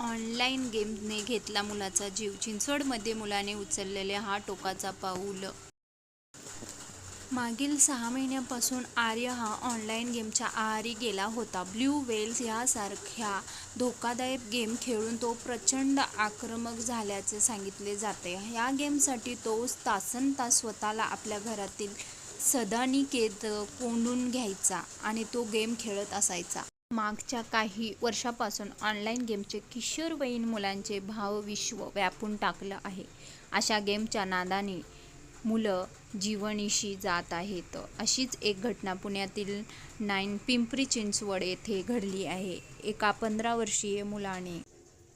Online गेमने घेतला मुलाचा जीव, चिंचवडमध्ये मुलाने उचललेले हा टोकाचा पाऊल मागील सहा महिन्यांपासून आर्य हा ऑनलाईन गेमच्या आहारी गेला होता. ब्ल्यू वेल्स यासारख्या धोकादायक गेम खेळून तो प्रचंड आक्रमक झाल्याचे सांगितले जाते. या गेमसाठी तो तासनतास स्वतःला आपल्या घरातील सदानिकेत कोंडून घ्यायचा आणि तो गेम खेळत असायचा. मागच्या काही वर्षापासून ऑनलाईन गेमचे किशोरवयीन मुलांचे भावविश्व व्यापून टाकलं आहे. अशा गेमच्या नादाने मुलं जीवनीशी जात आहेत. अशीच एक घटना पुण्यातील नाईन पिंपरी चिंचवड येथे घडली आहे. एका पंधरा वर्षीय मुलाने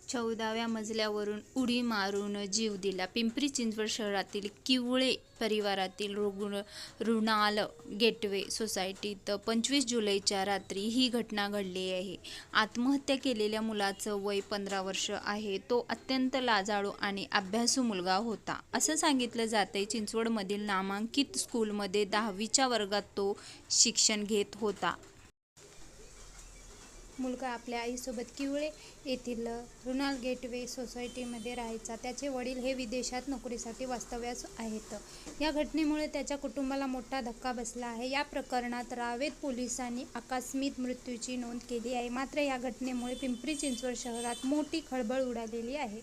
चौदाव्या मजल्यावरून उडी मारून जीव दिला. पिंपरी चिंचवड शहरातील किवळे परिवारातील रुग्ण रुणाल गेटवे सोसायटीत पंचवीस जुलैच्या रात्री ही घटना घडली आहे. आत्महत्या केलेल्या मुलाचं वय पंधरा वर्ष आहे. तो अत्यंत लाजाळू आणि अभ्यासू मुलगा होता, असं सांगितलं जातंय. चिंचवडमधील नामांकित स्कूलमध्ये दहावीच्या वर्गात तो शिक्षण घेत होता. मुलगा आपल्या आईसोबत किवळे येथील रुणाल गेटवे सोसायटीमध्ये राहायचा. त्याचे वडील हे विदेशात नोकरीसाठी वास्तव्यास आहेत. या घटनेमुळे त्याच्या कुटुंबाला मोठा धक्का बसला आहे. या प्रकरणात रावेत पोलिसांनी आकस्मित मृत्यूची नोंद केली आहे. मात्र या घटनेमुळे पिंपरी चिंचवड शहरात मोठी खळबळ उडालेली आहे.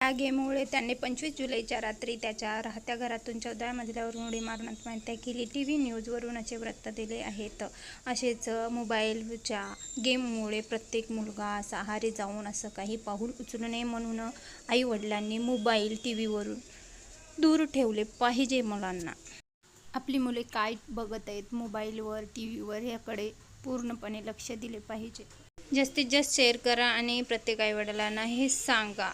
या गेममुळे त्यांनी पंचवीस जुलैच्या रात्री त्याच्या राहत्या घरातून चौदाव्या मजल्यावरून उडी मारून आत्महत्या केली. टी व्ही न्यूजवरून असे वृत्त दिले आहेत. असेच मोबाईलच्या गेममुळे प्रत्येक मुलगा आहारी जाऊन असं काही पाहून उचलू नये म्हणून आईवडिलांनी मोबाईल टी व्हीवरून दूर ठेवले पाहिजे मुलांना. आपली मुले काय बघत आहेत मोबाईलवर, टी व्हीवर याकडे पूर्णपणे लक्ष दिले पाहिजे. जास्तीत जास्त शेअर करा आणि प्रत्येक आईवडिलांना हे सांगा